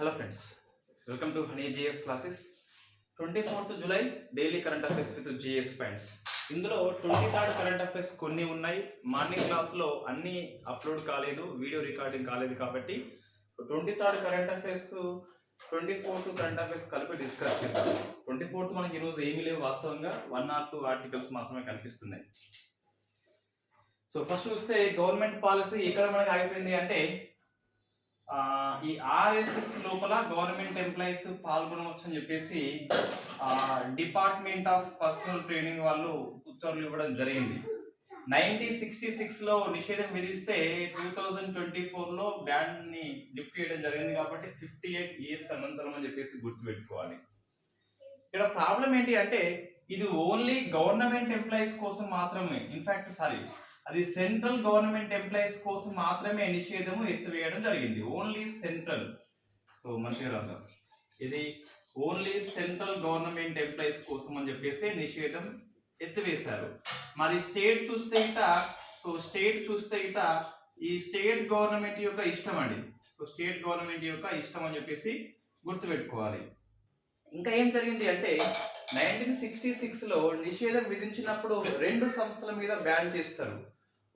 Hello friends welcome to honey GS classes twenty fourth July daily current affairs with GS points ఇందులో twenty third current affairs కొన్ని ఉన్నాయి. Morning క్లాస్లో అన్నీ upload కాలేదు video recording కాలేదు కాబట్టి twenty third current affairs twenty fourth current affairs కలిపి discuss చేద్దాం. ట్వంటీ ఫోర్త్ మనకి ఈరోజు ఏమీ లేవు వాస్తవంగా వన్ ఆర్ టూ ఆర్టికల్స్ మాత్రమే కనిపిస్తున్నాయి. సో ఫస్ట్ చూస్తే గవర్నమెంట్ పాలసీ ఎక్కడ మనకి ఆగిపోయింది అంటే ఈ ఆర్ఎస్ఎస్ లోపల గవర్నమెంట్ ఎంప్లాయీస్ పాల్గొనవచ్చు అని చెప్పేసి డిపార్ట్మెంట్ ఆఫ్ పర్సనల్ ట్రైనింగ్ వాళ్ళు ఉత్తర్వులు ఇవ్వడం జరిగింది. నైన్టీన్ సిక్స్టీ సిక్స్లో నిషేధం విధిస్తే టూ థౌజండ్ ట్వంటీ ఫోర్లో బ్యాన్ని లిఫ్ట్ చేయడం జరిగింది కాబట్టి ఫిఫ్టీ ఎయిట్ ఇయర్స్ అనంతరం అని చెప్పేసి గుర్తుపెట్టుకోవాలి. ఇక్కడ ప్రాబ్లం ఏంటి అంటే ఇది ఓన్లీ గవర్నమెంట్ ఎంప్లాయీస్ కోసం మాత్రమే. ఇన్ఫాక్ట్ సారీ అది సెంట్రల్ గవర్నమెంట్ ఎంప్లాయీస్ కోసం మాత్రమే నిషేధము ఎత్తివేయడం జరిగింది. Only central. సో మంచిగా రాద్దాం ఇది ఓన్లీ సెంట్రల్ గవర్నమెంట్ ఎంప్లాయీస్ కోసం అని చెప్పేసి నిషేధం ఎత్తివేశారు. మరి స్టేట్ చూస్తే ఇట సో స్టేట్ చూస్తే ఇట ఈ స్టేట్ గవర్నమెంట్ యొక్క ఇష్టం అండి. సో స్టేట్ గవర్నమెంట్ యొక్క ఇష్టం అని చెప్పేసి గుర్తుపెట్టుకోవాలి. ఇంకా ఏం జరిగింది అంటే నైన్టీన్ సిక్స్టీ సిక్స్లో నిషేధం విధించినప్పుడు రెండు సంస్థల మీద బ్యాన్ చేస్తారు.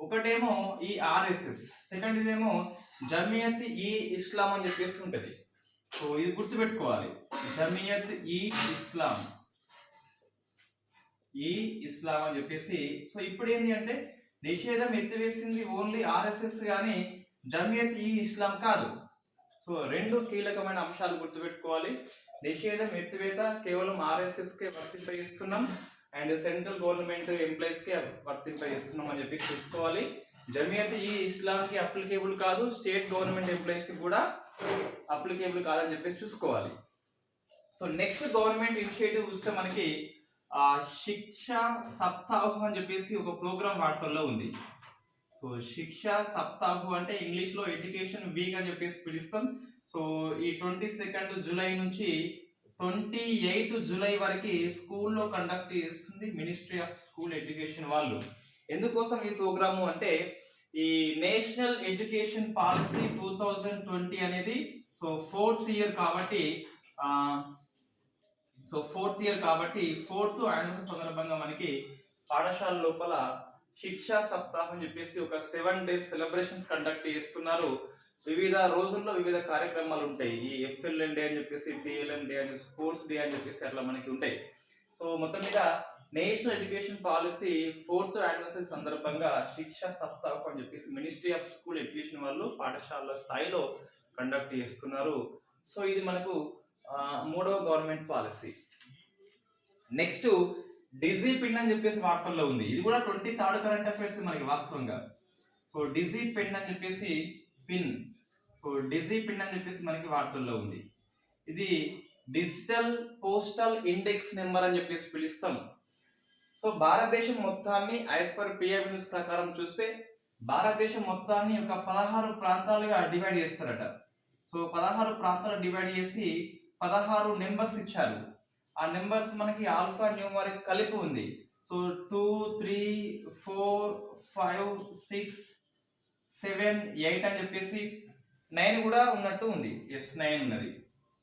ఒకటేమో ఈ ఆర్ఎస్ఎస్ సెకండ్ ఇదేమో జమియత్ ఈ ఇస్లాం అని చెప్పేసి ఉంటుంది. సో ఇది గుర్తుపెట్టుకోవాలి. జమియత్ ఈ ఇస్లాం. ఈ ఇస్లాం అని చెప్పేసి. సో ఇప్పుడు ఏంటి అంటే నిషేధం ఎత్తివేసింది ఓన్లీ ఆర్ఎస్ఎస్ కానీ జమియత్ ఈ ఇస్లాం కాదు. సో రెండు కీలకమైన అంశాలు గుర్తుపెట్టుకోవాలి. నిషేధం ఎత్తివేత కేవలం ఆర్ఎస్ఎస్ కే వర్తింపజేస్తున్నాం. అండ్ సెంట్రల్ గవర్నమెంట్ ఎంప్లాయీస్కి వర్తింపజేస్తున్నాం అని చెప్పి చూసుకోవాలి. జమియత్ ఈ ఇస్లాంకి అప్లికేబుల్ కాదు స్టేట్ గవర్నమెంట్ ఎంప్లాయీస్కి కూడా అప్లికేబుల్ కాదని చెప్పేసి చూసుకోవాలి. సో నెక్స్ట్ గవర్నమెంట్ ఇనిషియేటివ్ చూస్తే మనకి ఆ శిక్ష సప్తాహం అని చెప్పేసి ఒక ప్రోగ్రామ్ వార్తల్లో ఉంది. సో శిక్ష సప్తాహు అంటే ఇంగ్లీష్లో ఎడ్యుకేషన్ వీక్ అని చెప్పేసి పిలుస్తాం. సో ఈ ట్వంటీ సెకండ్ జూలై నుంచి ట్వంటీ ఎయిత్ జూలై వరకు స్కూల్లో కండక్ట్ చేస్తుంది మినిస్ట్రీ ఆఫ్ స్కూల్ ఎడ్యుకేషన్ వాళ్ళు. ఎందుకోసం ఈ ప్రోగ్రాము అంటే ఈ national education policy two thousand twenty అనేది సో ఫోర్త్ ఇయర్ కాబట్టి సో ఫోర్త్ ఇయర్ కాబట్టి ఫోర్త్ యాన్యువల్ సందర్భంగా మనకి పాఠశాల లోపల శిక్షా సప్తాహం చెప్పేసి ఒక సెవెన్ డేస్ సెలబ్రేషన్స్ కండక్ట్ చేస్తున్నారు. వివిధ రోజుల్లో వివిధ కార్యక్రమాలు ఉంటాయి. ఈ ఎఫ్ఎల్ఎన్ డే అని చెప్పేసి డిఎల్ఎన్ డే అని స్పోర్ట్స్ డే అని చెప్పేసి అట్లా మనకి ఉంటాయి. సో మొత్తం మీద national education policy fourth anniversary సందర్భంగా శిక్షా సప్తాహం అని చెప్పేసి మినిస్ట్రీ ఆఫ్ స్కూల్ ఎడ్యుకేషన్ వాళ్ళు పాఠశాల స్థాయిలో కండక్ట్ చేస్తున్నారు. సో ఇది మనకు మూడవ government policy. Next digi pin అని చెప్పేసి వార్తల్లో ఉంది. ఇది కూడా ట్వంటీ థర్డ్ కరెంట్ అఫైర్స్ మనకి వాస్తవంగా. సో డిజీ పిన్ అని చెప్పేసి పిన్. సో డిజీ పిన్ అని చెప్పేసి మనకి వార్తల్లో ఉంది. ఇది డిజిటల్ పోస్టల్ ఇండెక్స్ నెంబర్ అని చెప్పేసి పిలుస్తాం. సో భారతదేశం మొత్తాన్ని యాజ్ పర్ పిఐబి న్యూస్ ప్రకారం చూస్తే భారతదేశం మొత్తాన్ని ఒక పదహారు ప్రాంతాలుగా డివైడ్ చేస్తారట. సో పదహారు ప్రాంతాలు డివైడ్ చేసి పదహారు నెంబర్స్ ఇచ్చారు. ఆ నెంబర్స్ మనకి ఆల్ఫా న్యూమరిక్ కలిపి ఉంది. So two three four five six seven eight అని చెప్పేసి నైన్ కూడా ఉన్నట్టు ఉంది. ఎస్ నైన్ ఉన్నది.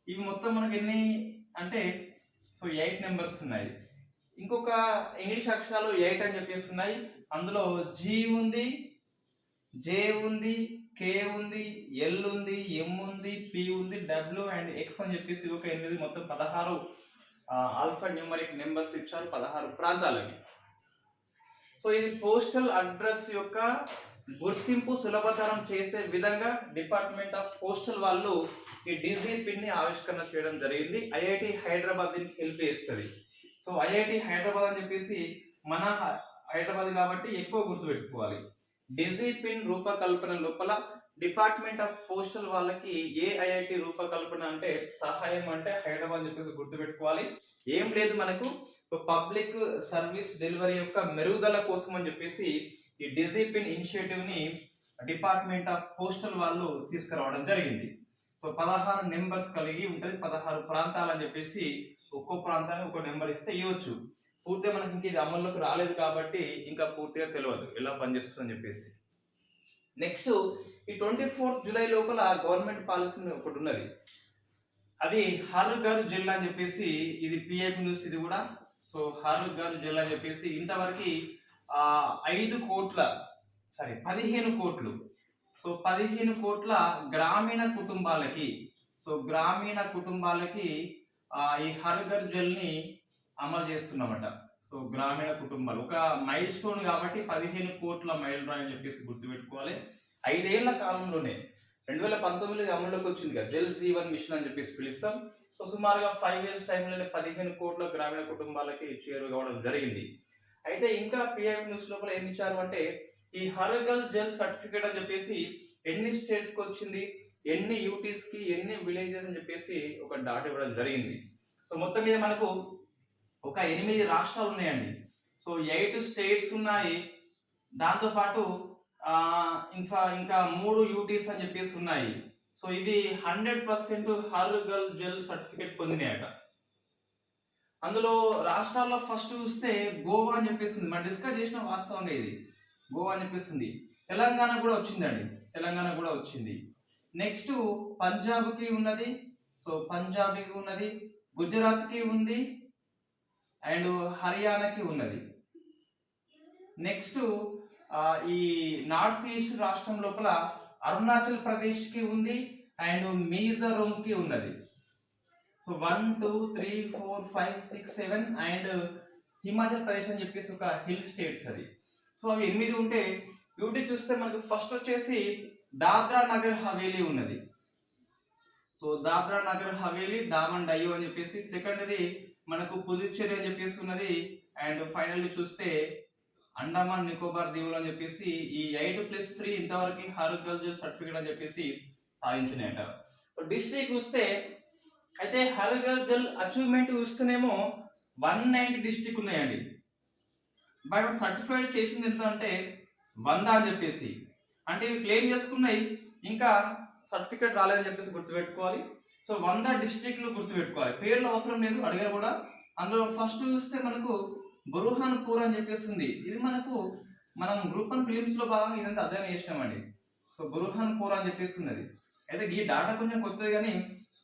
ఇవి మొత్తం మనకి ఎన్ని అంటే సో ఎయిట్ నెంబర్స్ ఉన్నాయి. ఇంకొక ఇంగ్లీష్ అక్షరాలు ఎయిట్ అని చెప్పేసి ఉన్నాయి. అందులో జీ ఉంది జే ఉంది కే ఉంది ఎల్ ఉంది ఎం ఉంది పి ఉంది డబ్ల్యూ అండ్ ఎక్స్ అని చెప్పేసి ఒక ఎనిమిది మొత్తం పదహారు ఆల్ఫా న్యూమరిక్ నెంబర్స్ ఇచ్చారు పదహారు ప్రాంతాలకి. సో ఇది పోస్టల్ అడ్రస్ యొక్క గుర్తింపు సులభతరం చేసే విధంగా డిపార్ట్మెంట్ ఆఫ్ పోస్టల్ వాళ్ళు ఈ డిజీ పిన్ని ఆవిష్కరణ చేయడం జరిగింది. ఐఐటి హైదరాబాద్ దీనికి హెల్ప్ చేస్తుంది. సో ఐఐటి హైదరాబాద్ అని చెప్పేసి మన హైదరాబాద్ కాబట్టి ఎక్కువ గుర్తుపెట్టుకోవాలి. డిజీ పిన్ రూపకల్పన లోపల డిపార్ట్మెంట్ ఆఫ్ పోస్టల్ వాళ్ళకి ఏ ఐఐటి రూపకల్పన అంటే సహాయం అంటే హైదరాబాద్ అని చెప్పేసి గుర్తుపెట్టుకోవాలి. ఏం లేదు మనకు. పబ్లిక్ సర్వీస్ డెలివరీ యొక్క మెరుగుదల కోసం అని చెప్పేసి ఈ డిజీ ఇనిషియేటివ్ని ఇనిషియేటివ్ని డిపార్ట్మెంట్ ఆఫ్ పోస్టల్ వాళ్ళు తీసుకురావడం జరిగింది. సో పదహారు నెంబర్స్ కలిగి ఉంటుంది పదహారు ప్రాంతాలు అని చెప్పేసి ఒక్కో ప్రాంతానికి ఒక్కో నెంబర్ ఇస్తే ఇవ్వచ్చు. పూర్తిగా మనకి ఇంక ఇది అమల్లోకి రాలేదు కాబట్టి ఇంకా పూర్తిగా తెలియదు ఎలా పనిచేస్తుందని చెప్పేసి. నెక్స్ట్ ఈ ట్వంటీ ఫోర్త్ జూలై లోపల గవర్నమెంట్ పాలసీ ఒకటి ఉన్నది. అది హర్ జిల్లా అని చెప్పేసి ఇది పిఐపి న్యూస్ ఇది కూడా. సో హర్ జిల్లా అని చెప్పేసి ఇంతవరకు ఐదు కోట్ల సారీ పదిహేను కోట్లు. సో పదిహేను కోట్ల గ్రామీణ కుటుంబాలకి సో గ్రామీణ కుటుంబాలకి ఈ హర్ ఘర్ జల్ని అమలు చేస్తున్నామట. సో గ్రామీణ కుటుంబాలు ఒక మైల్ స్టోన్ కాబట్టి పదిహేను కోట్ల మైల్ రాయ్ అని చెప్పేసి గుర్తుపెట్టుకోవాలి. ఐదేళ్ళ కాలంలోనే రెండు వేల పంతొమ్మిది అమల్లోకి వచ్చింది కదా జల్ జీవన్ మిషన్ అని చెప్పేసి పిలుస్తాం. సో సుమారుగా ఫైవ్ ఇయర్స్ టైంలోనే పదిహేను కోట్ల గ్రామీణ కుటుంబాలకి చేరువ కావడం జరిగింది. అయితే ఇంకా పిఐబి న్యూస్ లోపల ఏం ఇచ్చారు అంటే ఈ హరగల్ జల్ సర్టిఫికేట్ అని చెప్పేసి ఎన్ని స్టేట్స్కి వచ్చింది ఎన్ని యూటీస్కి ఎన్ని విలేజెస్ అని చెప్పేసి ఒక డాట్ ఇవ్వడం జరిగింది. సో మొత్తం మీద మనకు ఒక ఎనిమిది రాష్ట్రాలు ఉన్నాయండి. సో ఎయిట్ స్టేట్స్ ఉన్నాయి. దాంతో పాటు ఇంకా ఇంకా మూడు యూటీస్ అని చెప్పేసి ఉన్నాయి. సో ఇది hundred percent Har Ghar Jal certificate పొందినాయట. అందులో రాష్ట్రాల్లో ఫస్ట్ చూస్తే గోవా అని చెప్పేస్తుంది. మనం డిస్కస్ చేసిన వాస్తవంగా ఇది. గోవా అని చెప్పేస్తుంది. తెలంగాణ కూడా వచ్చిందండి. తెలంగాణ కూడా వచ్చింది. నెక్స్ట్ పంజాబ్కి ఉన్నది. సో పంజాబ్కి ఉన్నది. గుజరాత్కి ఉంది. అండ్ హర్యానాకి ఉన్నది. నెక్స్ట్ ఈ నార్త్ ఈస్ట్ రాష్ట్రం లోపల అరుణాచల్ ప్రదేశ్కి ఉంది. అండ్ మిజోరంకి ఉన్నది. So one two three four five six seven and Himachal Pradesh అని చెప్పేసి ఒక హిల్ స్టేట్స్ అది. సో అవి ఎనిమిది ఉంటే యూటీ చూస్తే మనకు ఫస్ట్ వచ్చేసి దాద్రా నగర్ హవేలీ ఉన్నది. సో దాద్రా నగర్ హవేలీ దామన్ డయ్యో అని చెప్పేసి సెకండ్ది మనకు పుదుచ్చేరి అని చెప్పేసి ఉన్నది. అండ్ ఫైనల్లీ చూస్తే అండమాన్ నికోబార్ దీవులు అని చెప్పేసి ఈ ఎయిట్ ప్లస్ త్రీ ఇంతవరకు హార్టికల్చర్ సర్టిఫికేట్ అని చెప్పేసి సాధించినాయట. డిస్ట్రిక్ట్ చూస్తే అయితే హార్టికల్చర్ అచీవ్మెంట్ చూస్తేనేమో వన్ నైన్టీ డిస్టిక్ ఉన్నాయండి. బట్ సర్టిఫైడ్ చేసింది ఎంత అంటే వంద అని చెప్పేసి. అంటే ఇవి క్లెయిమ్ చేసుకున్నాయి ఇంకా సర్టిఫికేట్ రాలేదని చెప్పేసి గుర్తుపెట్టుకోవాలి. సో వంద డిస్టిక్లు గుర్తుపెట్టుకోవాలి. పేర్లు అవసరం లేదు అడిగారు కూడా. అందులో ఫస్ట్ చూస్తే మనకు బురుహాన్ పూర్ అని చెప్పేసి ఉంది. ఇది మనకు మనం గ్రూప్ వన్ ఫిలిమ్స్లో భాగంగా ఇదంతా అధ్యయనం చేసినామండి. సో బురుహాన్ పూర్ అని చెప్పేసి ఉన్నది. అయితే ఈ డాటా కొంచెం కొత్తది కానీ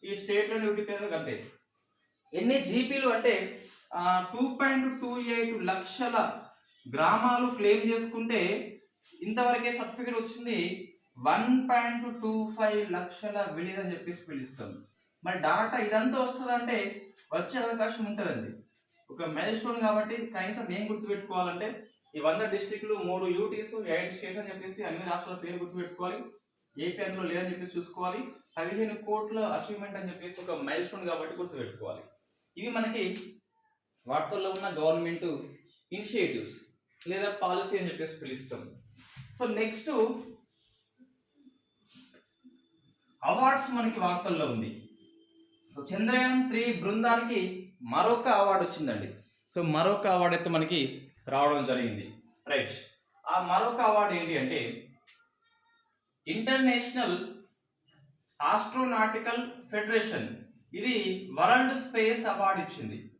ఈ స్టేట్లో డ్యూటీ పేర్లు అంతే. ఎన్ని జీపీలు అంటే టూ పాయింట్ టూ ఎయిట్ లక్షల గ్రామాలు క్లెయిమ్ చేసుకుంటే ఇంతవరకే సర్టిఫికేట్ వచ్చింది వన్ పాయింట్ టూ ఫైవ్ లక్షల విలేజ్ అని చెప్పేసి పిలుస్తాం మరి డాటా ఇదంతా వస్తుందంటే వచ్చే అవకాశం ఉంటుందండి. ఒక మైల్ స్టోన్ కాబట్టి కనీసం ఏం గుర్తుపెట్టుకోవాలంటే ఈ వంద డిస్టిక్లు మూడు యూటీస్ ఎయిట్ స్టేట్స్ అని చెప్పేసి అన్ని రాష్ట్రాల పేరు గుర్తుపెట్టుకోవాలి. ఏపీ అందులో లేదని చెప్పేసి చూసుకోవాలి. పదిహేను కోట్ల అచీవ్మెంట్ అని చెప్పేసి ఒక మైల్ స్టోన్ కాబట్టి గుర్తుపెట్టుకోవాలి. ఇవి మనకి వార్తల్లో ఉన్న గవర్నమెంట్ ఇనిషియేటివ్స్ లేదా పాలసీ అని చెప్పేసి పిలుస్తాం. సో నెక్స్ట్ అవార్డ్స్ మనకి వార్తల్లో ఉంది. సో చంద్రయాన్ త్రీ బృందానికి మరొక అవార్డు వచ్చిందండి. సో మరొక అవార్డు అయితే మనకి రావడం జరిగింది. రైట్ ఆ మరొక అవార్డు ఏంటి అంటే ఇంటర్నేషనల్ ఆస్ట్రోనాటికల్ ఫెడరేషన్ ఇది వరల్డ్ స్పేస్ అవార్డు ఇచ్చింది.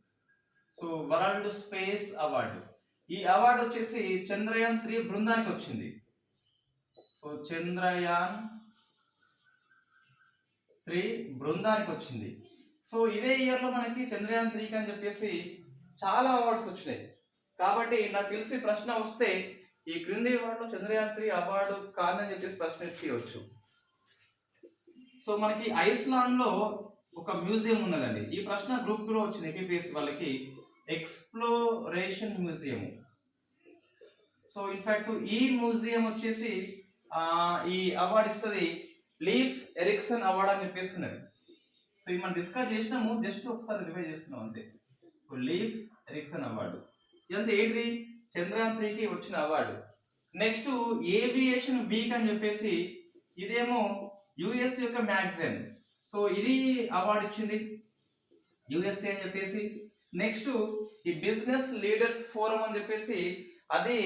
So world space award. ఈ అవార్డు వచ్చేసి చంద్రయాన్ త్రీ బృందానికి వచ్చింది. సో చంద్రయాన్ త్రీ బృందానికి వచ్చింది. సో ఇదే ఇయర్లో మనకి చంద్రయాన్ త్రీకి అని చెప్పేసి చాలా అవార్డ్స్ వచ్చినాయి. కాబట్టి నాకు తెలిసి ప్రశ్న వస్తే ఈ క్రింది అవార్డులో చంద్రయాన్ త్రీ అవార్డు కాదని చెప్పేసి ప్రశ్న తీయవచ్చు సో మనకి ఐస్లాండ్లో ఒక మ్యూజియం ఉన్నదండి. ఈ ప్రశ్న గ్రూప్లో వచ్చింది ఏపీఎస్ వాళ్ళకి exploration museum. So in fact ఈ మ్యూజియం వచ్చేసి ఈ అవార్డు ఇస్తుంది లీఫ్ ఎరిక్సన్ అవార్డు అని చెప్పేసి ఉన్నది. సో ఇది మనం డిస్కస్ చేసినాము జస్ట్ ఒకసారి రివైజ్ చేస్తున్నాం అంతే. Leif Erikson award. ఇదంతా ఏంటిది? చంద్రయాన్ త్రీకి వచ్చిన అవార్డు. నెక్స్ట్ ఏవియేషన్ వీక్ అని చెప్పేసి ఇదేమో యుఎస్ యొక్క మ్యాగజైన్. సో ఇది అవార్డు ఇచ్చింది యుఎస్ఏ అని చెప్పేసి. నెక్స్ట్ ఈ బిజినెస్ లీడర్స్ ఫోరం అని చెప్పేసి అది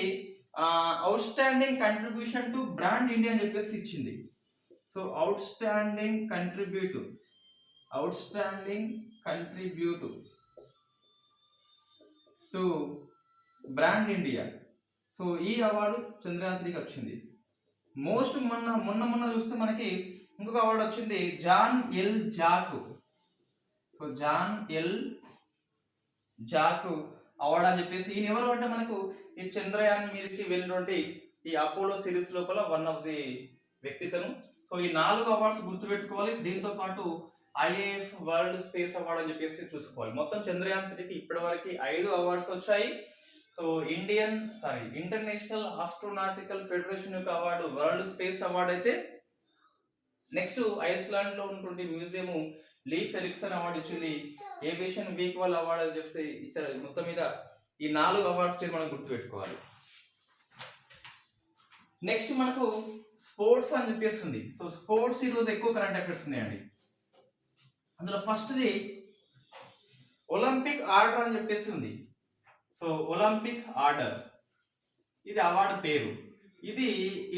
outstanding contribution to brand India అని చెప్పేసి ఇచ్చింది. So outstanding contribute outstanding contribute to brand India. So ఈ అవార్డు చంద్రయాత్రికి వచ్చింది. మోస్ట్ మొన్న మొన్న మొన్న చూస్తే మనకి ఇంకొక అవార్డు వచ్చింది John L Jack. So John L Jack award అని చెప్పేసి ఈయన ఎవరు అంటే మనకు ఈ చంద్రయాన్ మీదకి వెళ్ళినటువంటి ఈ అపోలో సిరీస్ లోపల వన్ ఆఫ్ ది వ్యక్తితను సో ఈ నాలుగు అవార్డ్స్ గుర్తుపెట్టుకోవాలి. దీంతో పాటు ఐఏఎఫ్ వరల్డ్ స్పేస్ అవార్డు అని చెప్పేసి చూసుకోవాలి. మొత్తం చంద్రయాన్ త్రీకి ఇప్పటి వరకు ఐదు అవార్డ్స్ వచ్చాయి. So Indian sorry international astronautical federation యొక్క అవార్డు వరల్డ్ స్పేస్ అవార్డ్ అయితే నెక్స్ట్ ఐస్లాండ్లో ఉన్నటువంటి మ్యూజియం లీ ఫెలిక్సన్ అవార్డు ఇచ్చింది. ఏవియేషన్ వీక్ వాళ్ళ అవార్డు అని చెప్పి ఇచ్చారు. మొత్తం మీద ఈ నాలుగు అవార్డ్స్ మనం గుర్తుపెట్టుకోవాలి. నెక్స్ట్ మనకు స్పోర్ట్స్ అని చెప్పేస్తుంది. సో స్పోర్ట్స్ ఈరోజు ఎక్కువ కరెంట్ అఫైర్స్ ఉన్నాయండి. అందులో ఫస్ట్ది ఒలింపిక్ ఆర్డర్ అని చెప్పేసి ఉంది. So Olympic order. ఇది అవార్డు పేరు. ఇది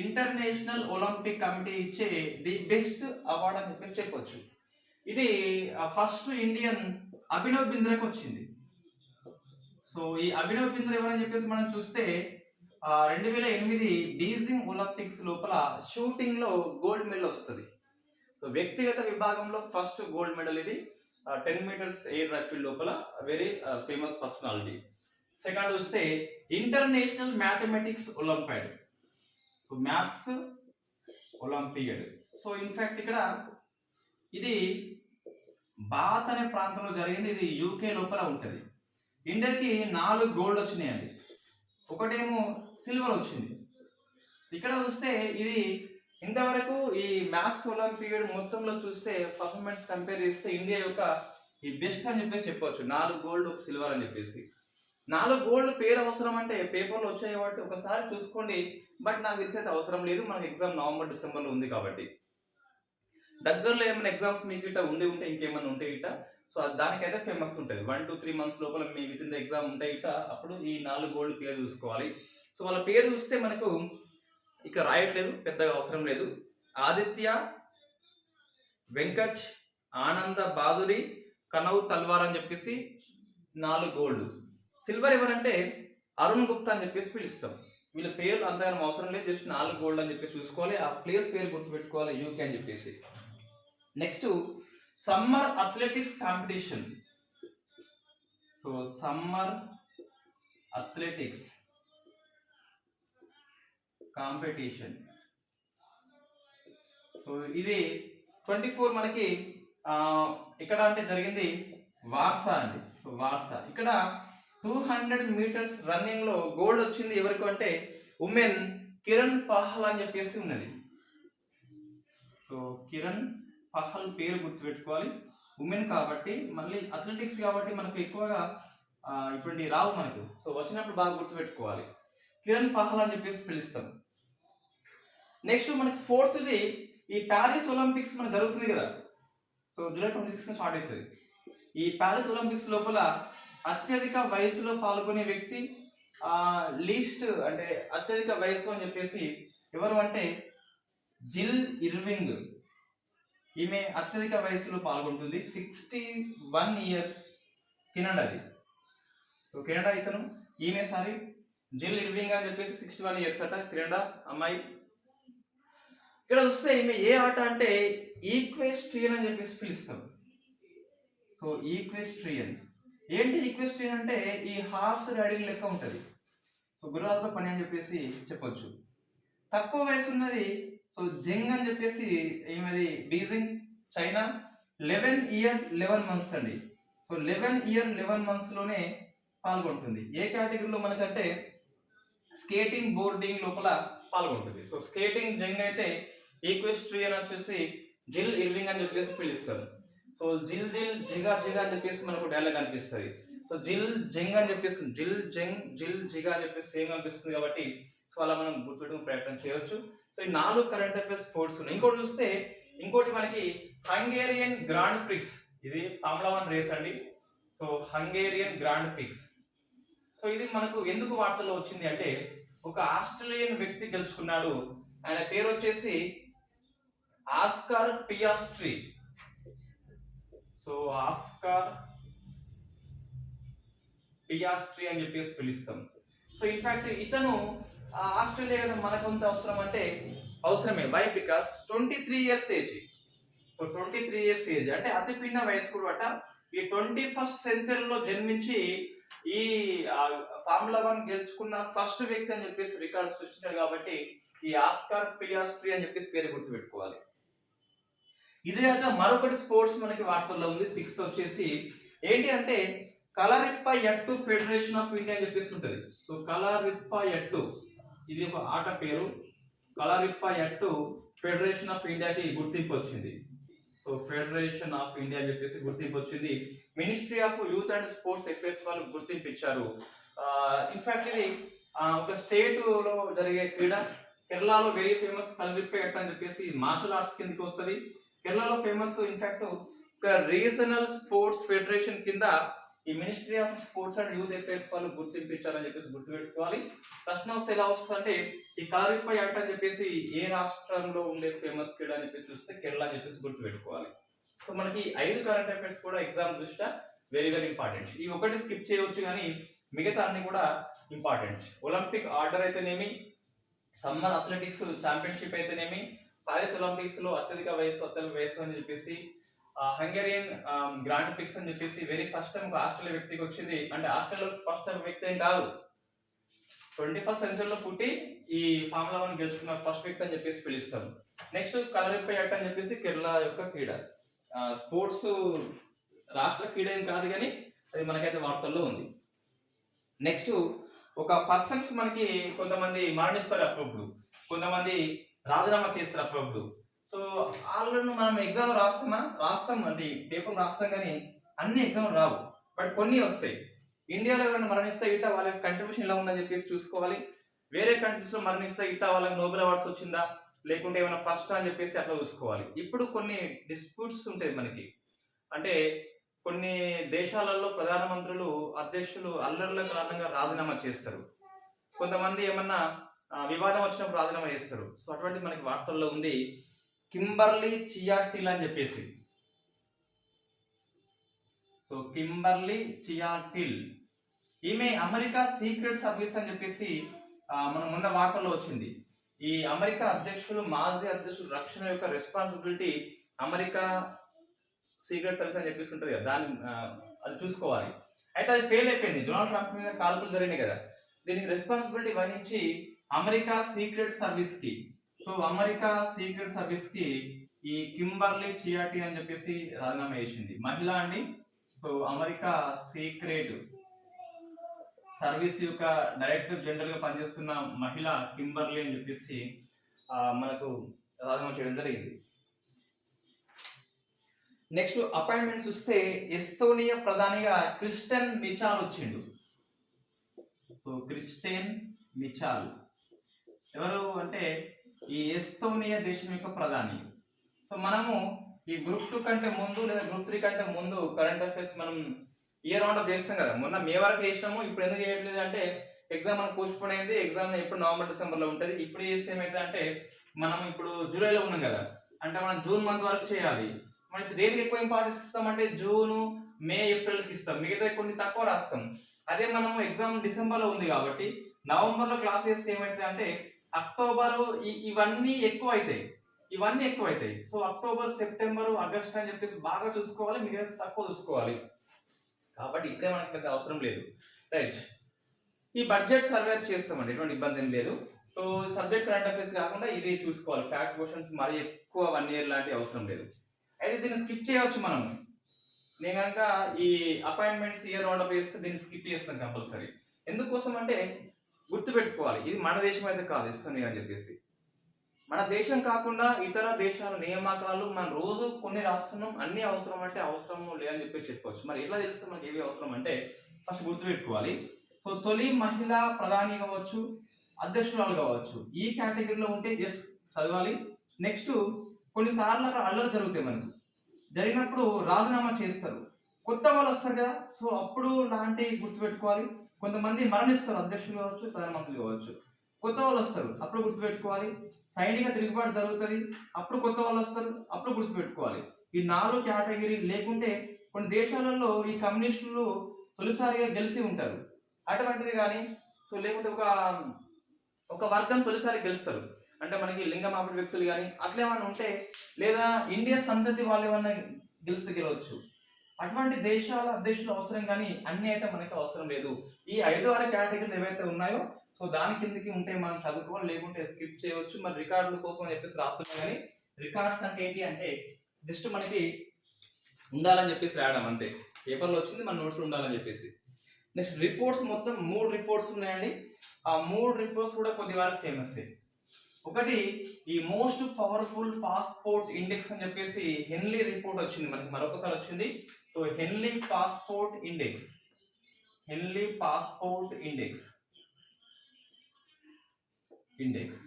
ఇంటర్నేషనల్ ఒలింపిక్ కమిటీ ఇచ్చే ది బెస్ట్ అవార్డు అని చెప్పేసి చెప్పొచ్చు. ఇది ఫస్ట్ ఇండియన్ అభినవ్ బింద్రకు వచ్చింది. సో ఈ అభినవ్ బింద్రా ఎవరని చెప్పేసి మనం చూస్తే రెండు వేల ఎనిమిది బీజింగ్ ఒలింపిక్స్ లోపల షూటింగ్లో గోల్డ్ మెడల్ వస్తుంది. సో వ్యక్తిగత విభాగంలో ఫస్ట్ గోల్డ్ మెడల్ ఇది. టెన్ మీటర్స్ ఎయిర్ రైఫిల్ లోపల వెరీ ఫేమస్ పర్సనాలిటీ. సెకండ్ వస్తే international mathematics olympiad. So maths olympiad. So in fact ఇక్కడ ఇది బాత్ అనే ప్రాంతంలో జరిగింది. ఇది యూకే లోపల ఉంటుంది. ఇండియాకి నాలుగు గోల్డ్ వచ్చినాయండి ఒకటేమో సిల్వర్ వచ్చింది. ఇక్కడ చూస్తే ఇది ఇంతవరకు ఈ మ్యాథ్స్ ఒలింపియడ్ మొత్తంలో చూస్తే పర్ఫార్మెన్స్ కంపేర్ చేస్తే ఇండియా యొక్క ఈ బెస్ట్ అని చెప్పేసి చెప్పవచ్చు. నాలుగు గోల్డ్ ఒక సిల్వర్ అని చెప్పేసి. నాలుగు గోల్డ్ పేరు అవసరం అంటే పేపర్లో వచ్చాయి కాబట్టి ఒకసారి చూసుకోండి. బట్ నాకు తెలిసి అయితే అవసరం లేదు. మనకు ఎగ్జామ్ నవంబర్ డిసెంబర్లో ఉంది కాబట్టి. దగ్గరలో ఏమైనా ఎగ్జామ్స్ మీకు ఇట్లా ఉండి ఉంటే ఇంకేమైనా ఉంటే ఇట్ట? సో అది దానికైతే ఫేమస్ ఉంటుంది. వన్ టూ త్రీ మంత్స్ లోపల మీ విత్ ఇన్ ద ఎగ్జామ్ ఉంటే ఇట్ట? అప్పుడు ఈ నాలుగు గోల్డ్ పేరు చూసుకోవాలి. సో వాళ్ళ పేరు చూస్తే మనకు ఇక రాయట్లేదు. పెద్దగా అవసరం లేదు. ఆదిత్య వెంకట్ ఆనంద బాదురి కనవ్ తల్వార్ అని చెప్పేసి నాలుగు గోల్డ్ సిల్వర్ ఎవరంటే అరుణ్ గుప్తా అని చెప్పేసి పిలుస్తాం. వీళ్ళ పేరు అంతగానం అవసరం లేదు జస్ట్ నాలుగు గోల్డ్ అని చెప్పేసి చూసుకోవాలి ఆ ప్లేస్ పేరు గుర్తుపెట్టుకోవాలి యూకే అని చెప్పేసి. Next summer athletics competition. So summer athletics competition. So ఇది ట్వంటీ ఫోర్ మనకి ఇక్కడ అంటే జరిగింది? వార్సా అండి. So Warsaw. ఇక్కడ టూ హండ్రెడ్ మీటర్స్ రన్నింగ్లో గోల్డ్ వచ్చింది ఎవరికి అంటే ఉమెన్ కిరణ్ పహల్ అని చెప్పేసి ఉన్నది. సో కిరణ్ పహల్ పేరు గుర్తుపెట్టుకోవాలి. ఉమెన్ కాబట్టి మళ్ళీ అథ్లెటిక్స్ కాబట్టి మనకు ఎక్కువగా ఇప్పుడు ఇటువంటి రావు మనకు. సో వచ్చినప్పుడు బాగా గుర్తుపెట్టుకోవాలి. కిరణ్ పహల్ అని చెప్పేసి పిలుస్తాం. నెక్స్ట్ మనకి ఫోర్త్ది ఈ ప్యారిస్ ఒలింపిక్స్ మనకు జరుగుతుంది కదా. So July twenty six start అవుతుంది. ఈ ప్యారిస్ ఒలింపిక్స్ లోపల అత్యధిక వయసులో పాల్గొనే వ్యక్తి లీస్ట్ అంటే అత్యధిక వయసు అని చెప్పేసి ఎవరు అంటే జిల్ ఇర్వింగ్. ఈమె అత్యధిక వయసులో పాల్గొంటుంది. సిక్స్టీ వన్ ఇయర్స్ కెనడాది సో కెనడా ఇతను. ఈమె సారీ జిల్ ఇర్వింగ్ అని చెప్పేసి సిక్స్టీ వన్ ఇయర్స్ అట కెనడా అమ్మాయి. ఇక్కడ చూస్తే ఈమె ఏ ఆట అంటే ఈక్వెస్ట్రియన్ అని చెప్పేసి పిలుస్తాం సో ఈక్వెస్ట్రియన్. ఏంటి రిక్వెస్ట్ అంటే ఈ హార్స్ రైడింగ్ లెక్క ఉంటుంది. సో గుర్రాలతో పని అని చెప్పేసి చెప్పొచ్చు. తక్కువ వయసు ఉన్నది సో జింగ్ అని చెప్పేసి ఏమది Beijing China eleven year eleven months అండి. సో లెవెన్ ఇయర్ లెవెన్ మంత్స్లోనే పాల్గొంటుంది. ఏ కేటగిరీలో మనకంటే స్కేటింగ్ బోర్డింగ్ లోపల పాల్గొంటుంది. సో స్కేటింగ్ జంగ్ అయితే ఈక్వెస్ట్రియన్ వచ్చేసి జిల్ ఇర్వింగ్ అని చెప్పేసి పిలుస్తారు. సో జిల్ జిల్ జిగా జిగా అని చెప్పేసి మనకు డైలాగ్ అనిపిస్తుంది. సో జిల్ జంగ్ అని చెప్పేసి జిల్ జంగ్ జిల్ జిగా అని చెప్పేసి సేమ్ అనిపిస్తుంది కాబట్టి సో అలా మనం గుర్తుపెట్టుకుని ప్రయత్నం చేయవచ్చు సో ఈ నాలుగు కరెంట్ అఫైర్స్ స్పోర్ట్స్ ఉన్నాయి. ఇంకోటి చూస్తే ఇంకోటి మనకి హంగేరియన్ గ్రాండ్ ప్రిక్స్ ఇది ఫార్ములా వన్ రేస్ అండి. So Hungarian grand prix so ఇది మనకు ఎందుకు వార్తల్లో వచ్చింది అంటే ఒక ఆస్ట్రేలియన్ వ్యక్తి గెలుచుకున్నాడు. ఆయన పేరు వచ్చేసి Oscar Piastri. So Oscar Piastri అని చెప్పేసి పిలుస్తాం. సో ఇన్ఫ్యాక్ట్ ఇతను ఆ ఆస్ట్రేలియా మనకు ఎంత అవసరం అంటే అవసరమే. Why because twenty three years age so twenty three years age అంటే అతి పిన్న వయస్కుడు అట. ఈ ట్వంటీ ఫస్ట్ సెంచరీలో జన్మించి ఈ ఫార్ములా వన్ గెలుచుకున్న ఫస్ట్ వ్యక్తి అని చెప్పేసి రికార్డ్ సృష్టించాడు కాబట్టి ఈ ఆస్కార్ పియాస్ట్రీ అని చెప్పేసి పేరు గుర్తుపెట్టుకోవాలి. ఇదే కాక మరొకటి స్పోర్ట్స్ మనకి వార్తల్లో ఉంది. సిక్స్త్ వచ్చేసి ఏంటి అంటే కలరిప్ప ఎట్టు ఫెడరేషన్ ఆఫ్ ఇండియా అని చెప్పేసి ఉంటుంది. సో కలరిప్ప ఎట్టు ఇది ఒక ఆట పేరు. కలరిప్ప ఎట్టు ఫెడరేషన్ ఆఫ్ ఇండియాకి గుర్తింపు వచ్చింది. సో ఫెడరేషన్ ఆఫ్ ఇండియా అని చెప్పేసి గుర్తింపు వచ్చింది. Ministry of youth and sports affairs వాళ్ళు గుర్తింపు ఇచ్చారు ఇన్ఫాక్ట్ ఇది ఒక స్టేట్లో జరిగే క్రీడ కేరళలో వెరీ ఫేమస్ కలరిప్ప ఎట్టు అని చెప్పేసి మార్షల్ ఆర్ట్స్ కిందకి వస్తుంది. కేరళలో ఫేమస్ ఇన్ఫాక్ట్ ఒక రీజనల్ స్పోర్ట్స్ ఫెడరేషన్ కింద ఈ ministry of sports and youth affairs వాళ్ళు గుర్తింపించారని చెప్పేసి గుర్తుపెట్టుకోవాలి. ప్రశ్న వస్తే ఎలా వస్తుందంటే ఈ కారుపై ఆట అని చెప్పేసి ఏ రాష్ట్రంలో ఉండే ఫేమస్ క్రీడ అని చెప్పి చూస్తే కేరళ అని చెప్పేసి గుర్తుపెట్టుకోవాలి. సో మనకి ఐదు కరెంట్ అఫైర్స్ కూడా ఎగ్జామ్ దృష్ట్యా వెరీ వెరీ ఇంపార్టెంట్ ఈ ఒకటి స్కిప్ చేయవచ్చు కానీ మిగతా అన్ని కూడా ఇంపార్టెంట్ ఒలింపిక్ ఆర్డర్ అయితేనేమి సమ్మర్ అథ్లెటిక్స్ ఛాంపియన్షిప్ అయితేనేమి పారిస్ ఒలింపిక్స్లో అత్యధిక వయసు అత్యధిక వయసు అని చెప్పేసి హంగేరియన్ గ్రాండ్ పిక్స్ అని చెప్పేసి వెరీ ఫస్ట్ టైం ఒక ఆస్ట్రేలియా వ్యక్తికి వచ్చింది. అంటే ఆస్ట్రేలియా ఫస్ట్ టైం వ్యక్తి ఏం కాదు. ట్వంటీ ఫస్ట్ సెంచరీలో పుట్టి ఈ ఫార్ములా వన్ గెలుచుకున్న ఫస్ట్ వ్యక్తి అని చెప్పేసి పిలుస్తాం. నెక్స్ట్ కలరిపై అట్ట అని చెప్పేసి కేరళ యొక్క క్రీడ. స్పోర్ట్స్ రాష్ట్ర క్రీడ ఏం కాదు కానీ అది మనకైతే వార్తల్లో ఉంది. నెక్స్ట్ ఒక పర్సన్స్ మనకి కొంతమంది మరణిస్తారు అప్పుడప్పుడు. కొంతమంది రాజీనామా చేస్తారు అప్పుడప్పుడు. సో ఆల్రెడీ మనం ఎగ్జామ్ రాస్తున్నా రాస్తాం అంటే పేపర్ రాస్తాం కానీ అన్ని ఎగ్జామ్ రావు. బట్ కొన్ని వస్తాయి. ఇండియాలో ఎవరైనా మరణిస్తే ఇట్లా వాళ్ళ కంట్రిబ్యూషన్ ఎలా ఉందని చెప్పేసి చూసుకోవాలి. వేరే కంట్రీస్లో మరణిస్తే ఇట్లా వాళ్ళకి నోబెల్ అవార్డ్స్ వచ్చిందా? లేకుంటే ఏమైనా ఫస్ట్ అని చెప్పేసి అట్లా చూసుకోవాలి. ఇప్పుడు కొన్ని డిస్ప్యూట్స్ ఉంటాయి మనకి. అంటే కొన్ని దేశాలలో ప్రధానమంత్రులు అధ్యక్షులు అల్లర్ల కారణంగా రాజీనామా చేస్తారు. కొంతమంది ఏమన్నా వివాదం వచ్చినప్పుడు రాజీనామా చేస్తారు. సో అటువంటి మనకి వార్తల్లో ఉంది కింబర్లీ చియాటిల్ అని చెప్పేసి. So Kimberly Cheatle. ఈమె అమెరికా సీక్రెట్ సర్వీస్ అని చెప్పేసి మనం మొన్న వార్తల్లో వచ్చింది. ఈ అమెరికా అధ్యక్షులు మాజీ అధ్యక్షులు రక్షణ యొక్క రెస్పాన్సిబిలిటీ అమెరికా సీక్రెట్ సర్వీస్ అని చెప్పేసి ఉంటుంది కదా దాన్ని అది చూసుకోవాలి. అయితే అది ఫెయిల్ అయిపోయింది. డొనాల్డ్ ట్రంప్ మీద కాల్పులు జరిగినాయి కదా. దీనికి రెస్పాన్సిబిలిటీ వహించి అమెరికా సీక్రెట్ సర్వీస్కి. సో అమెరికా సీక్రెట్ సర్వీస్కి ఈ కింబర్లీ చియాటి అని చెప్పేసి రాజీనామా చేసింది. మహిళ అండి. సో అమెరికా సీక్రెట్ సర్వీస్ యొక్క డైరెక్టర్ జనరల్గా పనిచేస్తున్న మహిళ కింబర్లీ అని చెప్పేసి మనకు రాజీనామా చేయడం జరిగింది. నెక్స్ట్ అపాయింట్మెంట్ చూస్తే ఎస్తోనియా ప్రధానిగా క్రిస్టన్ మిచాల్ వచ్చిండు. So Christian Michal. ఎవరు అంటే ఈ ఎస్తోనియా దేశం యొక్క ప్రధాని. సో మనము ఈ గ్రూప్ టూ కంటే ముందు లేదా గ్రూప్ త్రీ కంటే ముందు కరెంట్ అఫైర్స్ మనం ఇయర్ రౌండ్ అప్ చేస్తాం కదా. మొన్న మే వరకు చేసినాము ఇప్పుడు ఎందుకు చేయట్లేదు అంటే ఎగ్జామ్ మనకు పోస్ట్పోన్ అయింది ఎగ్జామ్ ఎప్పుడు నవంబర్ డిసెంబర్లో ఉంటుంది. ఇప్పుడు చేస్తే ఏమైతే అంటే మనం ఇప్పుడు జూలైలో ఉన్నాం కదా. అంటే మనం జూన్ మంత్ వరకు చేయాలి. మనం ఇప్పుడు దేనికి ఎక్కువ ఇంపార్టెన్స్ ఇస్తాం అంటే జూన్ మే ఏప్రిల్కి ఇస్తాం. మిగతా కొన్ని తక్కువ రాస్తాం. అదే మనము ఎగ్జామ్ డిసెంబర్లో ఉంది కాబట్టి నవంబర్లో క్లాస్ చేస్తే ఏమైతే అంటే అక్టోబర్ ఇవన్నీ ఎక్కువ అవుతాయి ఇవన్నీ ఎక్కువ అవుతాయి సో అక్టోబర్ సెప్టెంబర్ ఆగస్ట్ అని చెప్పేసి బాగా చూసుకోవాలి మిగతా తక్కువ చూసుకోవాలి. కాబట్టి ఇప్పుడే మనకి పెద్ద అవసరం లేదు. రైట్. ఈ బడ్జెట్ సర్వే చేస్తామండి. ఎటువంటి ఇబ్బంది ఏం లేదు. సో సబ్జెక్ట్ కరెంట్ అఫైర్స్ కాకుండా ఇది చూసుకోవాలి. ఫ్యాక్ట్ క్వశ్చన్స్ మరీ ఎక్కువ వన్ ఇయర్ లాంటివి అవసరం లేదు. అయితే దీన్ని స్కిప్ చేయవచ్చు మనం. నేను కనుక ఈ అపాయింట్మెంట్స్ ఇయర్ రౌండ్ అప్ చేస్తే దీన్ని స్కిప్ చేస్తాను కంపల్సరీ. ఎందుకోసం అంటే గుర్తుపెట్టుకోవాలి. ఇది మన దేశం అయితే కాదు ఇస్తుంది అని చెప్పేసి. మన దేశం కాకుండా ఇతర దేశాల నియామకాలు మనం రోజు కొన్ని రాస్తున్నాం అన్ని అవసరం అంటే అవసరం లేదని చెప్పేసి చెప్పుకోవచ్చు. మరి ఎట్లా చేస్తే మనకి ఏవి అవసరం అంటే ఫస్ట్ గుర్తుపెట్టుకోవాలి. సో తొలి మహిళా ప్రధాని కావచ్చు అధ్యక్షురాలు కావచ్చు ఈ కేటగిరీలో ఉంటే ఎస్ చదవాలి. నెక్స్ట్ కొన్నిసార్లు అక్కడ అల్లరి జరుగుతాయి మనకు. జరిగినప్పుడు రాజీనామా చేస్తారు. కొత్త వాళ్ళు వస్తారు కదా సో అప్పుడు లాంటి గుర్తుపెట్టుకోవాలి. కొంతమంది మరణిస్తారు అధ్యక్షులు కావచ్చు ప్రధానమంత్రులు కావచ్చు. కొత్త వాళ్ళు వస్తారు అప్పుడు గుర్తుపెట్టుకోవాలి. సైనిక తిరుగుబాటు జరుగుతుంది అప్పుడు కొత్త వాళ్ళు వస్తారు అప్పుడు గుర్తుపెట్టుకోవాలి. ఈ నాలుగు కేటగిరీ లేకుంటే కొన్ని దేశాలలో ఈ కమ్యూనిస్టులు తొలిసారిగా గెలిచి ఉంటారు. అటువంటిది కానీ సో లేకుంటే ఒక ఒక వర్గం తొలిసారి గెలుస్తారు. అంటే మనకి లింగమాపడి వ్యక్తులు కానీ అట్లా ఏమైనా ఉంటే లేదా ఇండియా సంతతి వాళ్ళు ఏమైనా గెలిస్తే గెలవచ్చు. అటువంటి దేశాల అధ్యక్షులు అవసరం కానీ అన్ని అయితే మనకి అవసరం లేదు. ఈ ఐదు ఆరు కేటగిరీలు ఏవైతే ఉన్నాయో సో దాని కిందకి ఉంటే మనం చదువుకోవాలి లేకుంటే స్కిప్ చేయవచ్చు. మరి రికార్డుల కోసం అని చెప్పేసి రాస్తున్నాం కానీ రికార్డ్స్ అంటే ఏంటి అంటే జస్ట్ మనకి ఉండాలని చెప్పేసి రాయడం అంతే. పేపర్లో వచ్చింది మన నోట్స్లో ఉండాలని చెప్పేసి. నెక్స్ట్ రిపోర్ట్స్ మొత్తం మూడు రిపోర్ట్స్ ఉన్నాయండి. ఆ మూడు రిపోర్ట్స్ కూడా కొద్ది వరకు ఫేమస్ ఒకటి ఈ మోస్ట్ పవర్ఫుల్ పాస్పోర్ట్ ఇండెక్స్ అని చెప్పేసి హెన్లీ రిపోర్ట్ వచ్చింది మనకి. మరొకసారి వచ్చింది. So Henley passport index Henley passport index index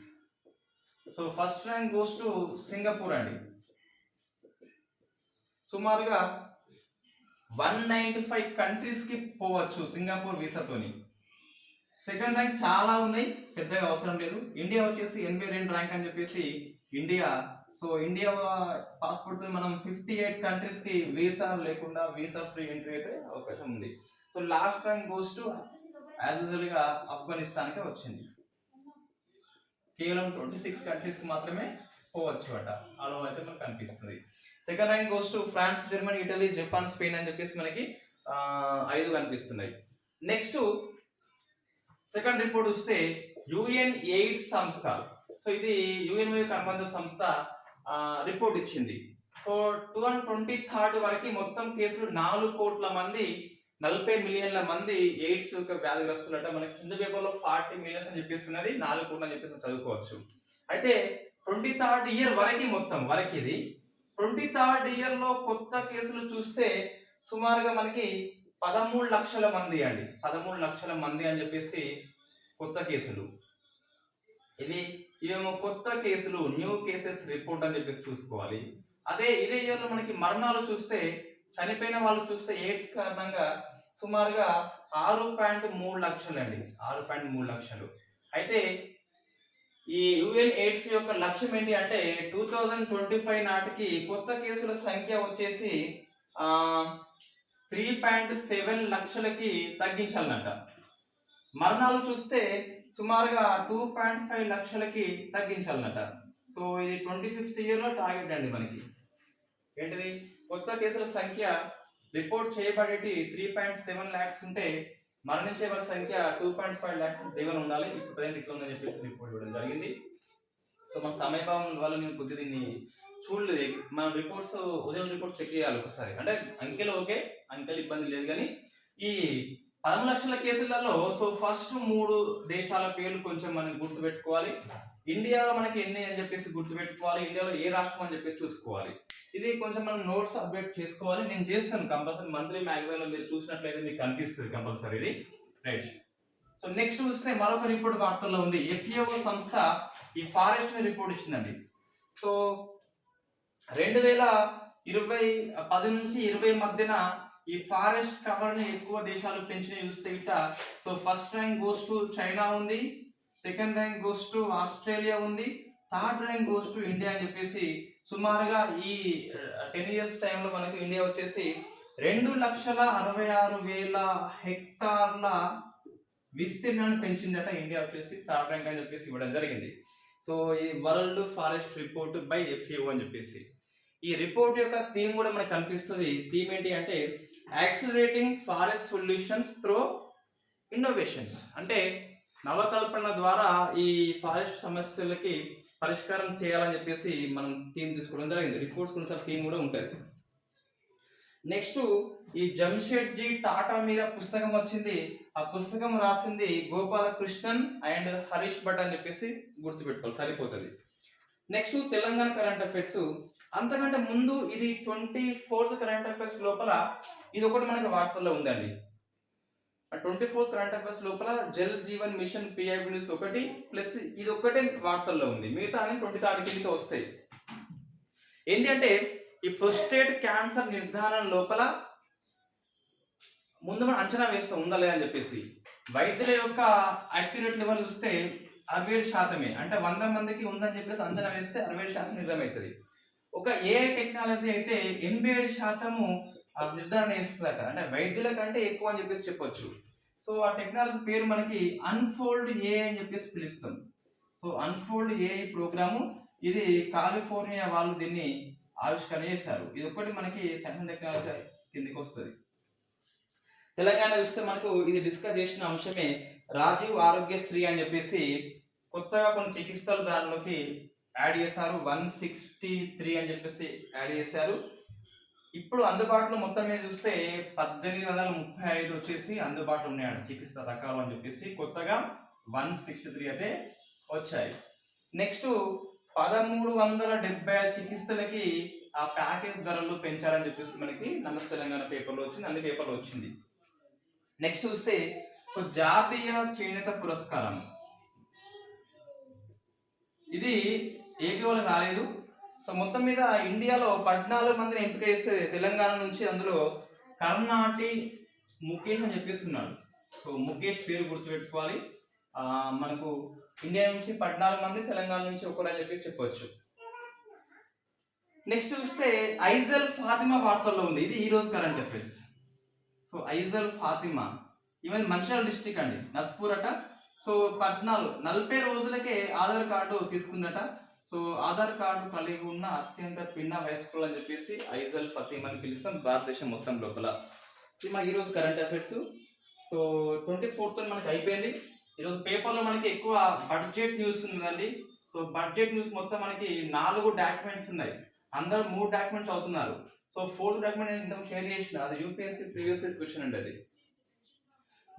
so first rank goes to Singapore అండి. సుమారుగా వన్ నైంటీ ఫైవ్ కంట్రీస్కి పోవచ్చు సింగపూర్ వీసాతోని సెకండ్ ర్యాంక్ చాలా ఉన్నాయి పెద్దగా అవసరం లేదు. ఇండియా వచ్చేసి ఎనభై రెండు ర్యాంక్ అని చెప్పేసి ఇండియా సో ఇండియా పాస్పోర్ట్ మనం ఫిఫ్టీ ఎయిట్ కంట్రీస్కి వీసా లేకుండా వీసా ఫ్రీ ఎంట్రీ అయితే అవకాశం ఉంది. So last rank goes to as Afghanistan ఆఫ్ఘనిస్తాన్కే వచ్చింది. కేవలం ట్వంటీ సిక్స్ కంట్రీస్ మాత్రమే పోవచ్చు అట. అలా అయితే మనకు కనిపిస్తుంది. Second rank goes to France Germany Italy Japan Spain అని చెప్పేసి మనకి ఐదు కనిపిస్తున్నాయి. నెక్స్ట్ సెకండ్ రిపోర్ట్ వస్తే యుఎన్ ఎయిడ్స్ సంస్థ. సో ఇది యుఎన్ఓ అనుబంధ సంస్థ రిపోర్ట్ ఇచ్చింది. So two and twenty third వరకు మొత్తం కేసులు నాలుగు కోట్ల మంది నలభై మిలియన్ల మంది ఎయిడ్స్ యొక్క వ్యాధిగ్రస్తులట మనకి హిందూ పేపర్లో ఫార్టీ మిలియన్స్ అని చెప్పేసి ఉన్నది నాలుగు కోట్లు అని చెప్పేసి చదువుకోవచ్చు. అయితే ట్వంటీ థర్డ్ ఇయర్ వరకు మొత్తం వరకు ఇది. ట్వంటీ థర్డ్ ఇయర్లో కొత్త కేసులు చూస్తే సుమారుగా మనకి పదమూడు లక్షల మంది అండి. పదమూడు లక్షల మంది అని చెప్పేసి కొత్త కేసులు. ఇవి ఏమో కొత్త కేసులు న్యూ కేసెస్ రిపోర్ట్ అని చెప్పేసి చూసుకోవాలి. అదే ఇదే ఇయర్లో మనకి మరణాలు చూస్తే చనిపోయిన వాళ్ళు చూస్తే ఎయిడ్స్ కారణంగా సుమారుగా ఆరు పాయింట్ మూడు లక్షలు అండి. ఆరు పాయింట్ మూడు లక్షలు. అయితే ఈ యుఎన్ ఎయిడ్స్ యొక్క లక్ష్యం ఏంటి అంటే టూ థౌజండ్ ట్వంటీ ఫైవ్ నాటికి కొత్త కేసుల సంఖ్య వచ్చేసి త్రీ పాయింట్ సెవెన్ లక్షలకి తగ్గించాలన్నట మరణాలు చూస్తే సుమారుగా టూ పాయింట్ ఫైవ్ లక్షలకి తగ్గించాలన్నట సో ఇది ట్వంటీ ఫిఫ్త్ ఇయర్లో టార్గెట్ అండి మనకి. ఏంటిది? కొత్త కేసుల సంఖ్య రిపోర్ట్ చేయబడేటి త్రీ పాయింట్ సెవెన్ ల్యాక్స్ ఉంటే మరణించే వారి సంఖ్య టూ పాయింట్ ఫైవ్ ల్యాక్స్ దేవుని ఉండాలి. ఇప్పుడు ప్రజెంట్ ఇట్లా ఉందని చెప్పేసి రిపోర్ట్ ఇవ్వడం జరిగింది. సో మన సమయభావం వల్ల నేను కొద్దిగా దీన్ని చూడలేదు. మన రిపోర్ట్స్ ఉదయం రిపోర్ట్ చెక్ చేయాలి ఒకసారి. అంటే అంకెలు ఓకే అంకెలు ఇబ్బంది లేదు కానీ ఈ పదమూడు లక్షల కేసులలో సో ఫస్ట్ మూడు దేశాల పేర్లు కొంచెం మనం గుర్తుపెట్టుకోవాలి. ఇండియాలో మనకి ఎన్ని అని చెప్పేసి గుర్తుపెట్టుకోవాలి. ఇండియాలో ఏ రాష్ట్రం అని చెప్పేసి చూసుకోవాలి. ఇది కొంచెం మనం నోట్స్ అప్డేట్ చేసుకోవాలి. నేను చేస్తాను కంపల్సరీ మంత్లీ మ్యాగజైన్లో మీరు చూసినట్లయితే మీకు కనిపిస్తుంది కంపల్సరీ ఇది. రైట్ సో నెక్స్ట్ చూస్తే మరొక రిపోర్ట్ వార్తల్లో ఉంది. ఎఫ్ఏఓ సంస్థ ఈ ఫారెస్ట్ మీద రిపోర్ట్ ఇచ్చిందండి. సో రెండు వేల ఇరవై పది నుంచి ఇరవై మధ్యన ఈ ఫారెస్ట్ కవర్ని ఎక్కువ దేశాలు పెంచిన చూస్తే ఇట so first rank goes to China ఉంది. Second rank goes to Australia ఉంది. Third rank goes to India అని చెప్పేసి సుమారుగా ఈ టెన్ ఇయర్స్ టైంలో మనకు ఇండియా వచ్చేసి రెండు లక్షల అరవై ఆరు వేల హెక్టార్ల విస్తీర్ణాన్ని పెంచిందట ఇండియా వచ్చేసి థర్డ్ ర్యాంక్ అని చెప్పేసి ఇవ్వడం జరిగింది. సో ఈ world forest report by FAO అని చెప్పేసి. ఈ రిపోర్ట్ యొక్క థీమ్ కూడా మనకు కనిపిస్తుంది. థీమ్ ఏంటి అంటే accelerating forest solutions through innovations అంటే నవకల్పన ద్వారా ఈ ఫారెస్ట్ సమస్యలకి పరిష్కారం చేయాలని చెప్పేసి మనం థీమ్ తీసుకోవడం జరిగింది. రిపోర్ట్స్ కొన్నిసార్లు థీమ్ కూడా ఉంటుంది నెక్స్ట్ ఈ జంషెడ్జీ టాటా మీద పుస్తకం వచ్చింది. ఆ పుస్తకం రాసింది గోపాలకృష్ణన్ అండ్ హరీష్ భట్ అని చెప్పేసి గుర్తుపెట్టుకోవాలి. సరిపోతుంది. నెక్స్ట్ తెలంగాణ కరెంట్ అఫైర్స్ అంతకంటే ముందు ఇది ట్వంటీ ఫోర్త్ కరెంట్ అఫైర్స్ లోపల ఇది ఒకటి మనకి వార్తల్లో ఉందండి. ట్వంటీ ఫోర్త్ కరెంట్ అఫైర్స్ లోపల Jal Jeevan mission PIB news ఒకటి ప్లస్ ఇది ఒకటే వార్తల్లో ఉంది. మిగతా అన్ని ట్వంటీ తారీఖు కింద వస్తాయి. ఏంటి అంటే ఈ ప్రొస్టేట్ క్యాన్సర్ నిర్ధారణ లోపల ముందు మనం అంచనా వేస్తాం ఉందా లేదని అని చెప్పేసి. వైద్యుల యొక్క అక్యురేట్ లెవెల్ చూస్తే అరవై ఏడు శాతమే. అంటే వంద మందికి ఉందని చెప్పేసి అంచనా వేస్తే అరవై ఏడు శాతం నిజమవుతుంది ఒక ఏఐ టెక్నాలజీ అయితే ఎనభై ఏడు శాతము ఆ నిర్ధారణ చేస్తుందట. అంటే వైద్యుల కంటే ఎక్కువ అని చెప్పేసి చెప్పొచ్చు. సో ఆ టెక్నాలజీ పేరు మనకి అన్ఫోల్డ్ ఏఐ అని చెప్పేసి పిలుస్తాం. సో అన్ఫోల్డ్ ఏఐ ప్రోగ్రాము ఇది కాలిఫోర్నియా వాళ్ళు దీన్ని ఆవిష్కరణ చేశారు. ఇది ఒకటి మనకి సైన్స్ టెక్నాలజీ కిందకి వస్తుంది. తెలంగాణ చూస్తే మనకు ఇది డిస్కస్ చేసిన అంశమే రాజీవ్ ఆరోగ్యశ్రీ అని చెప్పేసి కొత్తగా కొన్ని చికిత్సలు దానిలోకి యాడ్ చేశారు వన్ సిక్స్టీ త్రీ అని చెప్పేసి యాడ్ చేశారు. ఇప్పుడు అందుబాటులో మొత్తం మీద చూస్తే పద్దెనిమిది వందల ముప్పై ఐదు వచ్చేసి అందుబాటులో ఉన్నాయండి చికిత్స రకాలు అని చెప్పేసి కొత్తగా వన్ సిక్స్టీ త్రీ అయితే వచ్చాయి. నెక్స్ట్ పదమూడు వందల డెబ్బై ఐదు చికిత్సలకి ఆ ప్యాకేజ్ ధరలు పెంచాలని చెప్పేసి మనకి నమస్ తెలంగాణ పేపర్లో వచ్చింది అన్ని పేపర్లో వచ్చింది. నెక్స్ట్ చూస్తే జాతీయ చేనేత పురస్కారం. ఇది ఏపీ వాళ్ళకి రాలేదు. సో మొత్తం మీద ఇండియాలో పద్నాలుగు మందిని ఎంపిక చేస్తే తెలంగాణ నుంచి అందులో కర్ణాటి ముఖేష్ అని చెప్పేస్తున్నాడు. సో ముఖేష్ పేరు గుర్తుపెట్టుకోవాలి. మనకు ఇండియా నుంచి పద్నాలుగు మంది తెలంగాణ నుంచి ఒకరు అని చెప్పి చెప్పవచ్చు నెక్స్ట్ చూస్తే ఐజల్ ఫాతిమా వార్తల్లో ఉంది. ఇది ఈరోజు current affairs. So Aizal Fatima even Mancherial district అండి నస్పూర్ అట. సో పద్నాలుగు నలభై రోజులకే ఆధార్ కార్డు తీసుకుందట. సో ఆధార్ కార్డు కలిగి ఉన్న అత్యంత పిన్న వయస్కులు అని చెప్పేసి ఐజల్ ఫతీమ్ అని పిలుస్తాం భారతదేశం మొత్తం లోపల. ఇది మా ఈరోజు current affairs so twenty fourth మనకి అయిపోయింది. ఈరోజు పేపర్లో మనకి ఎక్కువ బడ్జెట్ న్యూస్ ఉందండి సో బడ్జెట్ న్యూస్ మొత్తం మనకి నాలుగు డాక్యుమెంట్స్ ఉన్నాయి. అందరూ మూడు డాక్యుమెంట్స్ అవుతున్నారు. సో ఫోర్త్ డాక్యుమెంట్ నేను ఇంతకు షేర్ చేసిన అది యూపీఎస్సీ ప్రీవియస్ క్వశ్చన్ అండి అది.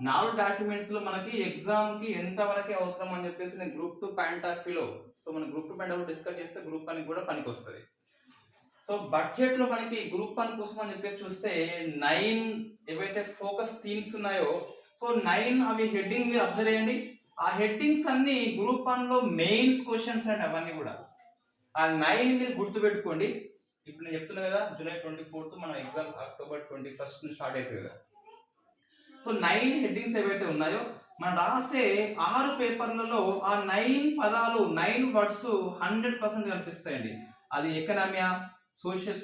నాలుగు డాక్యుమెంట్స్లో మనకి ఎగ్జామ్కి ఎంత అవసరం అని చెప్పేసి నేను group two point of so మన గ్రూప్ టూ పాయింట్ డిస్కస్ చేస్తే గ్రూప్ వన్ కూడా పనికి వస్తుంది సో బడ్జెట్లో మనకి గ్రూప్ వన్ కోసం అని చెప్పేసి చూస్తే నైన్ ఏవైతే ఫోకస్ థీమ్స్ ఉన్నాయో సో నైన్ అవి హెడ్డింగ్ మీరు అబ్జర్వ్ చేయండి. ఆ హెడ్డింగ్స్ అన్ని గ్రూప్ వన్లో మెయిన్స్ క్వశ్చన్స్ అండి అవన్నీ కూడా. ఆ నైన్ మీరు గుర్తుపెట్టుకోండి. ఇప్పుడు నేను చెప్తున్నా కదా జూలై ట్వంటీ ఫోర్త్ మన exam October twenty first start అవుతుంది కదా. సో నైన్ హెడ్డింగ్స్ ఏవైతే ఉన్నాయో మనం రాసే ఆరు పేపర్లలో ఆ నైన్ పదాలు నైన్ వర్డ్స్ హండ్రెడ్ పర్సెంట్ కనిపిస్తాయండి. అది ఎకనామియా సోషల్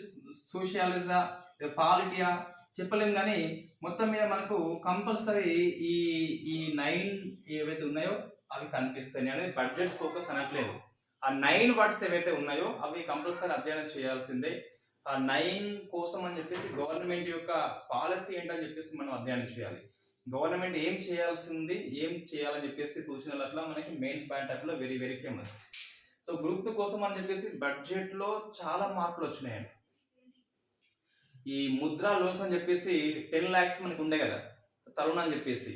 సోషియాలజా పాలిటియా చెప్పలేం కానీ మొత్తం మీద మనకు కంపల్సరీ ఈ ఈ నైన్ ఏవైతే ఉన్నాయో అవి కనిపిస్తాయి అనేది బడ్జెట్ ఫోకస్ అనట్లేదు. ఆ నైన్ వర్డ్స్ ఏవైతే ఉన్నాయో అవి కంపల్సరీ అధ్యయనం చేయాల్సిందే. ఆ నైన్ కోసం అని చెప్పేసి గవర్నమెంట్ యొక్క పాలసీ ఏంటని చెప్పేసి మనం అధ్యయనం చేయాలి. గవర్నమెంట్ ఏం చేయాల్సింది ఏం చేయాలని చెప్పేసి సూచనలు అట్లా మనకి మెయిన్స్ పాయింట్ టైప్లో very very famous so group two కోసం అని చెప్పేసి బడ్జెట్లో చాలా మార్పులు వచ్చినాయండి. ఈ ముద్రా లోన్స్ అని చెప్పేసి టెన్ ల్యాక్స్ మనకు ఉండే కదా తరుణ్ అని చెప్పేసి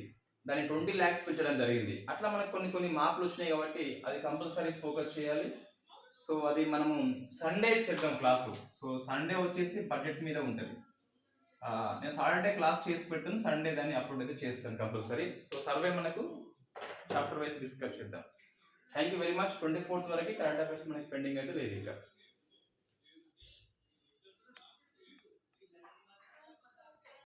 దాన్ని ట్వంటీ ల్యాక్స్ పెంచడం జరిగింది. అట్లా మనకు కొన్ని కొన్ని మార్పులు వచ్చినాయి కాబట్టి అది కంపల్సరీ ఫోకస్ చేయాలి. సో అది మనము సండే చెప్పాం క్లాసు సో సండే వచ్చేసి బడ్జెట్ మీద ఉంటుంది. నేను సాటర్డే క్లాస్ చేసి పెట్టాను సండే దాన్ని అప్లోడ్ అయితే చేస్తాను కంపల్సరీ. సో సర్వే మనకు చాప్టర్ వైజ్ డిస్కస్ చేద్దాం. Thank you very much twenty fourth వరకు కరెంట్ అఫైర్స్ మనకి పెండింగ్ అయితే లేదు ఇంకా.